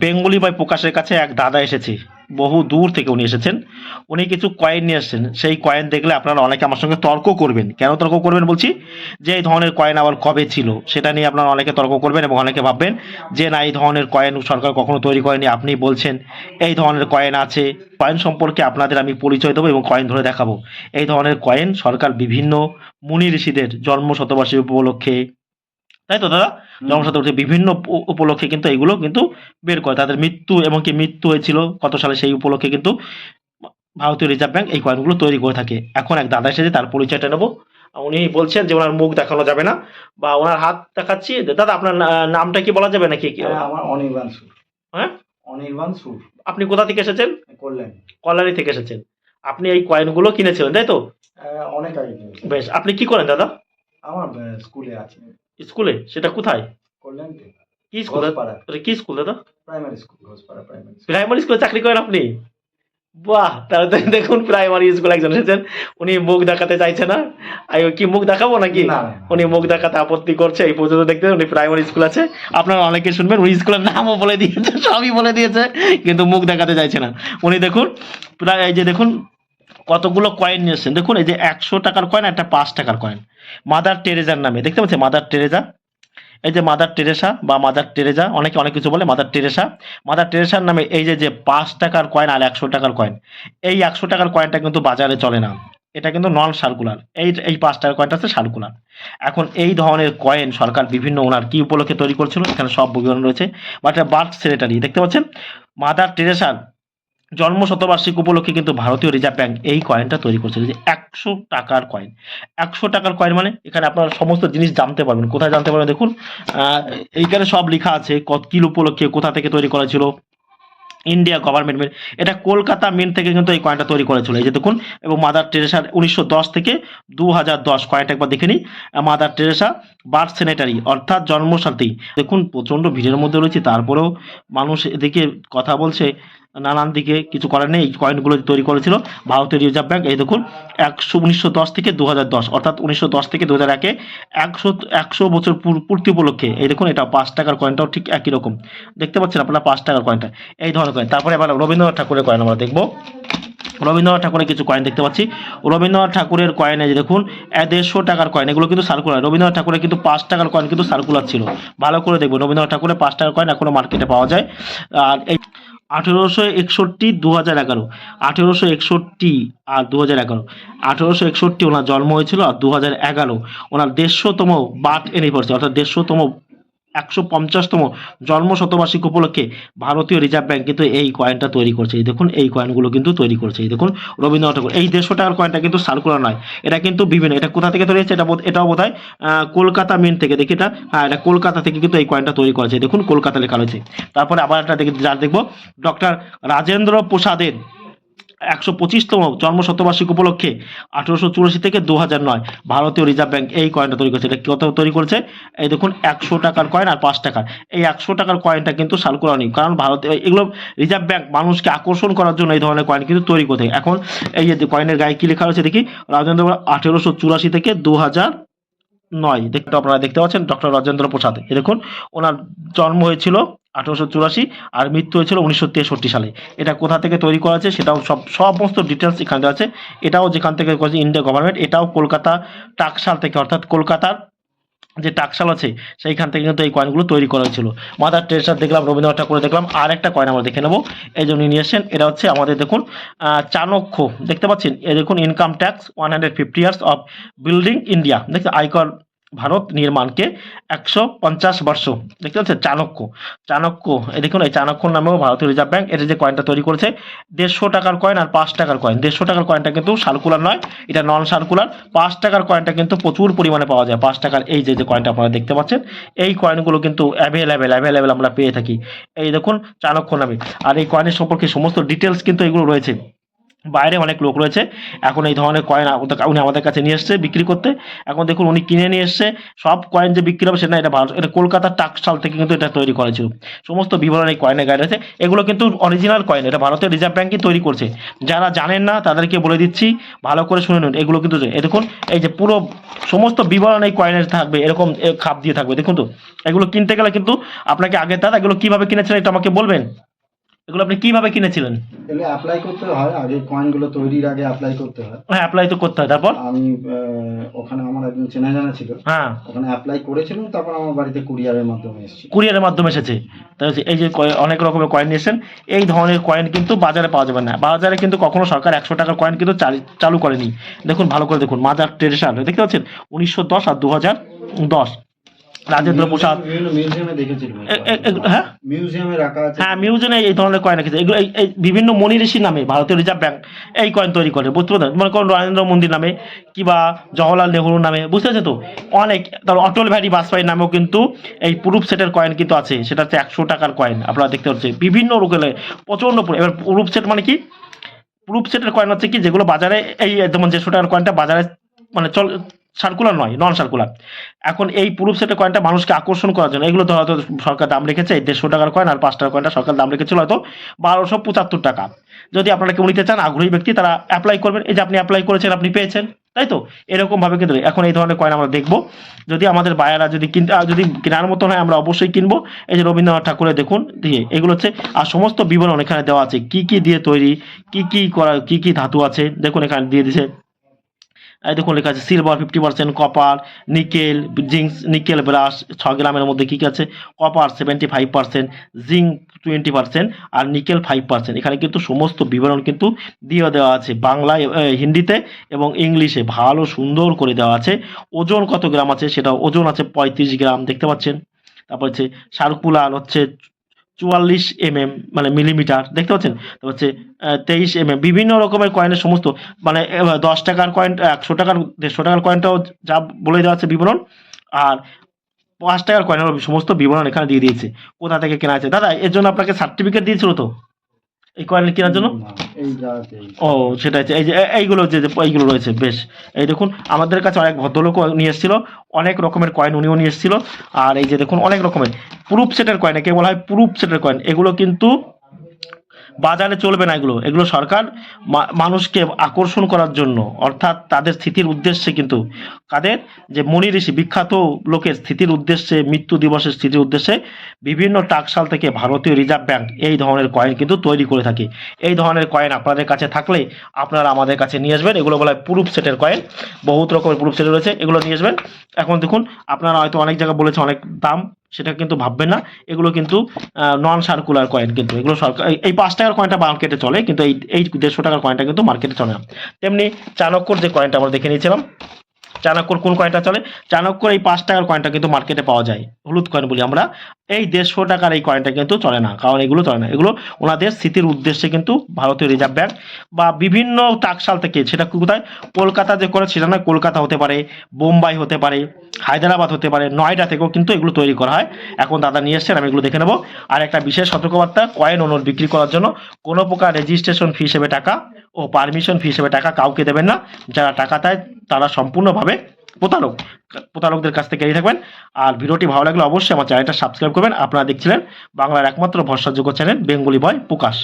Bengali ভাই প্রকাশের কাছে এক দাদা এসেছে। বহু দূর থেকে উনি এসেছেন। উনি কিছু কয়েন নিয়ে এসেছেন সেই কয়েন দেখলে আপনারা অনেকে আমার সঙ্গে তর্ক করবেন। কেন তর্ক করবেন বলছি? যে এই ধরনের কয়েন আবার কবে ছিল? সেটা নিয়ে আপনারা অনেকে তর্ক করবেন এবং অনেকে ভাববেন যে, না, এই ধরনের কয়েন সরকার কখনো তৈরি করেনি। আপনি বলছেন, এই ধরনের কয়েন আছে। কয়েন সম্পর্কে আপনাদের আমি পরিচয় দেবো এবং কয়েন ধরে দেখাবো। এই ধরনের কয়েন সরকার বিভিন্ন মুনি ঋষিদের জন্ম শতবার্ষিকী উপলক্ষে তাই তো দাদা? জন্মশতাব্দী বিভিন্ন উপলক্ষে কিন্তু এগুলো কিন্তু বের করে। তাদের মৃত্যু এবং কি মৃত্যু হয়েছিল কত সালে সেই উপলক্ষে কিন্তু ভারতীয় রিজার্ভ ব্যাংক এই কয়েনগুলো তৈরি করে থাকে। এখন এক দাদা এসেছে তার পরিচয়টা নেব। উনি বলছেন যে ওনার মুখ দেখানো যাবে না বা ওনার হাত দেখাচ্ছি। দাদা আপনার নামটা কি বলা যাবে নাকি? কি আমার অনির্বাণ সুর। হ্যাঁ? অনির্বাণ সুর। আপনি কোথা থেকে এসেছেন? করলেন কল্যাণী থেকে এসেছেন। আপনি এই কয়েনগুলো কিনেছিলেন তাই তো? অনেক আগে বেশ আপনি কি করেন দাদা? আমার স্কুলে আছে। স্কুলে? সেটা কোথায়? কি স্কুল? কি স্কুল দাদা? প্রাইমারি স্কুল প্রাইমারি প্রাইমারি স্কুলে চাকরি করেন আপনি? বাহ তাহলে দেখুন প্রাইমারি স্কুল একজন এসেছেন। উনি মুখ দেখাতে চাইছে না। আই কি মুখ দেখাবো নাকি। উনি মুখ দেখাতে আপত্তি করছে এই পর্যন্ত দেখতে উনি প্রাইমারি স্কুল আছে। আপনারা অনেকে শুনবেন উনি স্কুলের নামও বলে দিয়েছে সবই বলে দিয়েছে কিন্তু মুখ দেখাতে চাইছে না। উনি দেখুন প্রায় এই যে দেখুন কতগুলো কয়েন নিয়েছেন? দেখুন, এই যে একশো টাকার কয়েন একটা পাঁচ টাকার কয়েন মাদার টেরেজার নামে, দেখতে পাচ্ছেন? মাদার টেরেজা এই যে মাদার টেরেসা বা মাদার টেরেজা অনেকে অনেক কিছু বলে মাদার টেরেসা মাদার টেরেসার নামে এই যে যে পাঁচ টাকার কয়েন আর একশো টাকার কয়েন এই একশো টাকার কয়েনটা কিন্তু বাজারে চলে না। এটা কিন্তু নন সার্কুলার এই এই পাঁচ টাকার কয়েনটা হচ্ছে সার্কুলার এখন এই ধরনের কয়েন সরকার বিভিন্ন ওনার কি উপলক্ষে তৈরি করছিল? এখানে সব বিবরণ রয়েছে। বা বাট বার্থ সেক্রেটারি দেখতে পাচ্ছেন? মাদার টেরেসার জন্ম শতবার্ষিকী উপলক্ষে কিন্তু ভারতীয় রিজার্ভ ব্যাংক এই কয়েনটা তৈরি করছিল যে একশো টাকার কয়েন একশো টাকার কয়েন মানে এখানে আপনারা সমস্ত জিনিস জানতে পারবেন। কোথায় জানতে পারবেন দেখুন এইখানে সব লেখা আছে, কত কিল উপলক্ষে, কোথা থেকে তৈরি করা ছিল ইন্ডিয়া গভর্নমেন্ট মিন্ট এটা কলকাতা মিন্ট থেকে কিন্তু এই কয়েনটা তৈরি করেছিল। এই যে দেখুন, এবং মাদার টেরেসার উনিশশো দশ থেকে দু হাজার দশ কয়েনটা একবার দেখে নিই। মাদার টেরেসা বার্থ সেনেটারি অর্থাৎ জন্মসাথী। দেখুন, প্রচণ্ড ভিড়ের মধ্যে রয়েছে। তারপরেও মানুষ এদিকে কথা বলছে নানান দিকে কিছু করার নেই এই কয়েনগুলো তৈরি করেছিল ভারতীয় রিজার্ভ ব্যাঙ্ক এই দেখুন, একশো, উনিশশো দশ থেকে দু হাজার দশ, অর্থাৎ উনিশশো দশ থেকে দু হাজার একে একশো একশো বছর পূর- পূর্তি উপলক্ষে, এই দেখুন, এটা পাঁচ টাকার কয়েনটাও ঠিক একই রকম। দেখতে পাচ্ছেন আপনারা পাঁচ টাকার কয়েনটা এই ধরনের কয়েন তারপরে আবার রবীন্দ্রনাথ ঠাকুরের কয়েন আমরা দেখব। রবীন্দ্রনাথ ঠাকুরের কিছু কয়েন দেখতে পাচ্ছি। রবীন্দ্রনাথ ঠাকুরের কয়েন যে দেখুন দেড়শো টাকার কয়েন এগুলো কিন্তু সার্কুলার রবীন্দ্রনাথ ঠাকুরের কিন্তু পাঁচ টাকার কয়েন কিন্তু সার্কুলার ছিল। ভালো করে দেখবেন, রবীন্দ্রনাথ ঠাকুরের পাঁচ টাকার কয়েন এখনও মার্কেটে পাওয়া যায়। আর এই আঠেরোশো একষট্টি দু হাজার এগারো। আঠেরোশো একষট্টি আর দু হাজার এগারো। আঠেরোশো একষট্টি ওনার জন্ম হয়েছিল আর দু হাজার এগারো। ওনার দেড়শোতম বার্থ অ্যানিভার্সারি অর্থাৎ দেড়শোতম একশো পঞ্চাশতম জন্ম শতবার্ষিক উপলক্ষে ভারতীয় রিজার্ভ ব্যাংক কিন্তু এই কয়েনটা তৈরি করছে। এই দেখুন, এই কয়েনগুলো কিন্তু তৈরি করছে। এই দেখুন, রবীন্দ্রনাথ ঠাকুর। এই দেড়শো টাকার কয়েনটা কিন্তু সার্কুলার নয়। এটা কিন্তু বিভিন্ন, এটা কোথা থেকে তৈরি হচ্ছে এটা এটাও বোধ হয় কলকাতা মিন্ট থেকে। দেখি এটা? হ্যাঁ এটা কলকাতা থেকে কিন্তু এই কয়েনটা তৈরি করেছে। দেখুন, কলকাতা লেখা রয়েছে। তারপরে আবার একটা দেখি যার দেখব ডক্টর রাজেন্দ্র প্রসাদের একশো পঁচিশতম জন্ম শতবার্ষিকী উপলক্ষে আঠেরোশো চুরাশি থেকে দু হাজার নয় ভারতীয় রিজার্ভ ব্যাংক এই কয়েনটা তৈরি করেছে। এটা কত তৈরি করেছে? এই দেখুন, একশো টাকার কয়েন আর পাঁচ টাকার। এই একশো টাকার কয়েনটা কিন্তু সার্কুলার নেই কারণ ভারতে এগুলো রিজার্ভ ব্যাংক মানুষকে আকর্ষণ করার জন্য এই ধরনের কয়েন কিন্তু তৈরি করতে এখন এই যে কয়েনের গায়ে কি লেখা রয়েছে দেখি? রাজেন্দ্র আঠেরোশো চুরাশি থেকে দু হাজার নয়। দেখতে আপনারা দেখতে পাচ্ছেন ডক্টর রাজেন্দ্র প্রসাদ দেখুন, ওনার জন্ম হয়েছিল আঠেরোশো চুরাশি আর মৃত্যু হয়েছিল উনিশশো তেষট্টি সালে। এটা কোথা থেকে তৈরি করা আছে সেটাও সব, সমস্ত ডিটেলস এখানে আছে। এটাও যেখান থেকে করেছে ইন্ডিয়া গভর্নমেন্ট এটাও কলকাতা টাকশাল থেকে, অর্থাৎ কলকাতার যে টাকশাল আছে, সেইখান থেকে কিন্তু এই কয়েনগুলো তৈরি করা হয়েছিল। মাদার টেরেসার দেখলাম, রবীন্দ্রনাথ ঠাকুর দেখলাম আর একটা কয়েন আমরা দেখে নেব। এই জন্য নিয়ে এসেছেন, এটা হচ্ছে আমাদের দেখুন চাণক্য, দেখতে পাচ্ছেন? এ দেখুন income tax one hundred fifty years of building India দেখতে আয়কর ভারত নির্মাণকে একশো পঞ্চাশ বর্ষ। দেখতে পাচ্ছেন, চাণক্য। চাণক্য, এই দেখুন, এই চাণক্যর নামেও ভারতীয় রিজার্ভ ব্যাংক, এটা যে কয়েনটা তৈরি করেছে, দেড়শো টাকার কয়েন আর পাঁচ টাকার কয়েন দেড়শো টাকার কয়েনটা কিন্তু সার্কুলার নয়, এটা নন সার্কুলার পাঁচ টাকার কয়েনটা কিন্তু প্রচুর পরিমাণে পাওয়া যায়, পাঁচ টাকার এই যে যে কয়েনটা আপনারা দেখতে পাচ্ছেন, এই কয়েনগুলো কিন্তু অ্যাভেলেবেল অ্যাভেলেবেল আমরা পেয়ে থাকি। এই দেখুন, চাণক্য নামে। আর এই কয়েনের সম্পর্কে সমস্ত ডিটেলস কিন্তু এগুলো রয়েছে। বাইরে অনেক লোক রয়েছে। এখন এই ধরনের কয়েন উনি আমাদের কাছে নিয়ে এসছে বিক্রি করতে। এখন দেখুন উনি কিনে নিয়ে এসছে। সব কয়েন যে বিক্রি হবে সেটা এটা ভারত এটা কলকাতার টাকশাল থেকে কিন্তু এটা তৈরি করেছিল সমস্ত বিবরণ এই কয়েনের গাইড আছে এগুলো কিন্তু অরিজিনাল কয়েন এটা ভারতের রিজার্ভ ব্যাঙ্কই তৈরি করছে। যারা জানেন না, তাদেরকে বলে দিচ্ছি, ভালো করে শুনে নিন। এগুলো কিন্তু এই দেখুন, এই যে পুরো সমস্ত বিবরণ এই কয়েনের থাকবে, এরকম খাপ দিয়ে থাকবে। দেখুন তো, এগুলো কিনতে গেলে কিন্তু আপনাকে আগে দাদা এগুলো কীভাবে কিনেছিলেন এটা আমাকে বলবেন? এগুলো আপনি কীভাবে কিনেছিলেন? এগুলো অ্যাপ্লাই করতে হয় আগে কয়েনগুলো তৈরির আগে অ্যাপ্লাই করতে হয়। হ্যাঁ অ্যাপ্লাই তো করতে হয়। তারপর? আমি ওখানে আমার একজন চেনা জানা ছিল। হ্যাঁ। ওখানে অ্যাপ্লাই করেছিলাম তারপর আমার বাড়িতে কুরিয়ারের মাধ্যমে এসেছি। কুরিয়ারের মাধ্যমে এসেছে? হচ্ছে এই যে অনেক রকমের কয়েন নিয়েছেন। এই ধরনের কয়েন কিন্তু বাজারে পাওয়া যাবে না। বাজারে কিন্তু কখনো সরকার একশো টাকার কয়েন কিন্তু চালি- করেনি। দেখুন ভালো করে দেখুন। মাদার টেরেসা দেখতে পাচ্ছেন? উনিশশো দশ আর দু হাজার দশ। রাজেন্দ্র প্রসাদ। হ্যাঁ? হ্যাঁ মিউজিয়ামে এই ধরনের কয়েন রেখেছে। এগুলো এই- বিভিন্ন মনি ঋষির নামে ভারতীয় রিজার্ভ ব্যাংক এই কয়েন তৈরি করে বুঝতে পারছেন মনে করুন নরেন্দ্র মন্দির নামে কিংবা জওয়াহরলাল নেহরুর নামে বুঝতে পারছেন তো? অনেক তার অটল বিহারী বাজপেয়ীর নামেও কিন্তু এই পুরুপ সেটের কয়েন কিন্তু আছে। সেটা হচ্ছে একশো টাকার কয়েন আপনারা দেখতে পাচ্ছেন। বিভিন্ন রকমের প্রচণ্ড এবার পুরুপ সেট মানে কি? প্রুফ সেটের কয়েন হচ্ছে কি যেগুলো বাজারে এই যেমন যে টাকার কয়েনটা বাজারে মানে চল সার্কুলার নয় নন সার্কুলার এখন এই প্রুফ সেটের কয়েনটা মানুষকে আকর্ষণ করার জন্য এগুলো তো হয়তো সরকার দাম রেখেছে, দেড়শো টাকার কয়েন আর পাঁচ টাকার কয়েনটা সরকার দাম রেখেছিল হয়তো বারোশো পঁচাত্তর টাকা। যদি আপনারা কেউ নিতে চান, আগ্রহী ব্যক্তি, তারা অ্যাপ্লাই করবেন। এই যে আপনি অ্যাপ্লাই করেছেন, আপনি পেয়েছেন, তাই তো? এরকম ভাবে কিন্তু এখন এই ধরনের কয়েন আমরা দেখব। যদি আমাদের বায়ারা যদি কিনতে যদি কেনার মতো হয়, আমরা অবশ্যই কিনবো। এই যে রবীন্দ্রনাথ ঠাকুরের দেখুন, দিয়ে এগুলো হচ্ছে, আর সমস্ত বিবরণ এখানে দেওয়া আছে। কি কি দিয়ে তৈরি, কি কি করা, কি কি ধাতু আছে, দেখুন এখানে দিয়ে দিছে। দেখুন লেখা আছে silver fifty percent copper nickel zinc nickel brass ছ গ্রামের মধ্যে কী কী আছে? Copper seventy five percent zinc twenty percent আর নিকেল ফাইভ পার্সেন্ট এখানে কিন্তু সমস্ত বিবরণ কিন্তু দিয়ে দেওয়া আছে বাংলায় হিন্দিতে এবং ইংলিশে। ভালো, সুন্দর করে দেওয়া আছে। ওজন কত গ্রাম আছে? সেটা ওজন আছে পঁয়ত্রিশ গ্রাম, দেখতে পাচ্ছেন? তারপর হচ্ছে সার্কুলার হচ্ছে চুয়াল্লিশ এম এম মানে মিলিমিটার, দেখতে পাচ্ছেন? তো হচ্ছে তেইশ এম এম বিভিন্ন রকমের কয়েনের সমস্ত মানে দশ টাকার কয়েন একশো টাকার, দেড়শো টাকার কয়েনটাও যা বলে দেওয়া আছে বিবরণ, আর পাঁচ টাকার কয়েনের সমস্ত বিবরণ এখানে দিয়ে দিয়েছে। কোথা থেকে কেনা আছে? দাদা, এর জন্য আপনাকে সার্টিফিকেট দিয়েছিল তো? এই কয়েন কেনার জন্য। ও সেটা হচ্ছে এই যে এইগুলো যে যে এইগুলো রয়েছে বেশ। এই দেখুন আমাদের কাছে অনেক ভদ্রলোক নিয়ে এসেছিল অনেক রকমের কয়েন উনিও নিয়ে এসেছিল। আর এই যে দেখুন অনেক রকমের। প্রুফ সেটের কয়েন একে বলা হয় প্রুফ সেটের কয়েন। এগুলো কিন্তু বাজারে চলবে না এগুলো। এগুলো সরকার মানুষকে আকর্ষণ করার জন্য, অর্থাৎ তাদের স্থিতির উদ্দেশ্যে কিন্তু। কাদের? যে মনি ঋষি, বিখ্যাত লোকের স্থিতির উদ্দেশ্যে, মৃত্যু দিবসের স্থিতির উদ্দেশ্যে বিভিন্ন টাকশাল থেকে ভারতীয় রিজার্ভ ব্যাংক এই ধরনের কয়েন কিন্তু তৈরি করে থাকে। এই ধরনের কয়েন আপনাদের কাছে থাকলে আপনারা আমাদের কাছে নিয়ে আসবেন। এগুলো বলা হয় প্রুফ সেটের কয়েন। বহুত রকমের প্রুফ সেট রয়েছে, এগুলো নিয়ে আসবেন। এখন দেখুন, আপনারা হয়তো অনেক জায়গায় বলেছে অনেক দাম। সেটা কিন্তু ভাববে না। এগুলো কিন্তু নন সার্কুলার কয়েন কিন্তু। এগুলো সরকার, এই- পাঁচ টাকার কয়েনটা মার্কেটে চলে, কিন্তু এই এই দেড়শো টাকার কয়েনটা কিন্তু মার্কেটে চলে না। তেমনি চাণক্যর যে কয়েনটা আমরা দেখে নিয়েছিলাম চাণক্যর কোন কয়েনটা চলে? চাণক্যর এই পাঁচ টাকার কয়েনটা কিন্তু মার্কেটে পাওয়া যায়। হলুদ কয়েন বলি আমরা। এই দেড়শো টাকার এই কয়েনটা কিন্তু চলে না, কারণ এগুলো চলে না। এগুলো ওনাদের স্মৃতির উদ্দেশ্যে কিন্তু ভারতীয় রিজার্ভ ব্যাংক বা বিভিন্ন টাকশাল থেকে, সেটা কোথায়? কলকাতা যে করে, সেটা নয়, কলকাতা হতে পারে, বোম্বাই হতে পারে, হায়দ্রাবাদ হতে পারে, নয়ডা থেকেও কিন্তু এগুলো তৈরি করা হয়। এখন দাদা নিয়ে এসছেন, আমি এগুলো দেখে নেব। আর একটা বিশেষ সতর্কবার্তা কয়েন ও নোট বিক্রি করার জন্য কোনো প্রকার রেজিস্ট্রেশন ফি হিসেবে টাকা ও পারমিশন ফি হিসেবে টাকা কাউকে দেবেন না। যারা টাকা দেয়, তারা সম্পূর্ণভাবে প্রতারক, প্রতারকদের কাছ থেকে এড়িয়ে থাকবেন আর ভিডিওটি ভালো লাগলে অবশ্যই আমার চ্যানেলটা সাবস্ক্রাইব করবেন। আপনারা দেখছিলেন বাংলার একমাত্র ভরসাযোগ্য চ্যানেল, বেঙ্গলি বয় প্রকাশ।